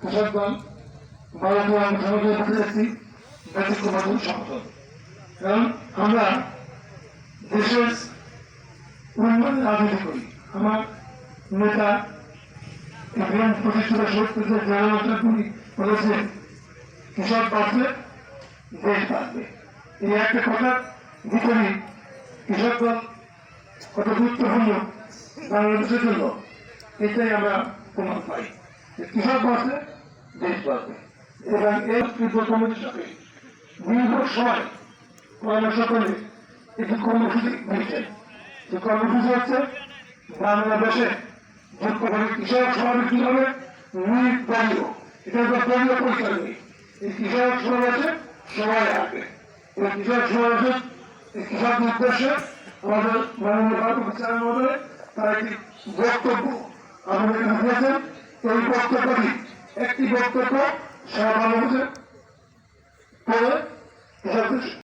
কৃষক দল ভারতীয় আমি ব্যতিক্রম সংগঠন কারণ আমরা দেশের উন্নয়নের রাজনীতি করি। আমার নেতা ইভেন্ট প্রতিষ্ঠাতা সত্যি জনতা করি বলেছে কৃষক বাঁচলে দেশ বাঁচবে। এই একটা কথা ভিতরে কৃষক দল কত গুরুত্বপূর্ণ বাংলাদেশের জন্য, এটাই আমরা প্রমাণ পাই। কৃষক বাঁচলে দেশ বাঁচবে এবং এই কৃষক কমিটির সাথে দীর্ঘ সময় পরামর্শ করে একটি কর্মসূচি দিয়েছেন যে কর্মসূচি হচ্ছে বাংলাদেশে যোগ্যভাবে কৃষক সমাবেশ কীভাবে নির্দলীয় এটা তো দলীয় পরিচয় নেই এই কৃষক সমাবেশে সবাই আসবে এই কৃষক সমাবেশে কৃষক উদ্দেশ্যে আমাদের মাননীয় ভারত বিচার মহোদয় তার একটি বক্তব্য আমাদের দিয়েছেন এই বক্তব্যটি একটি বক্তব্য সারা করে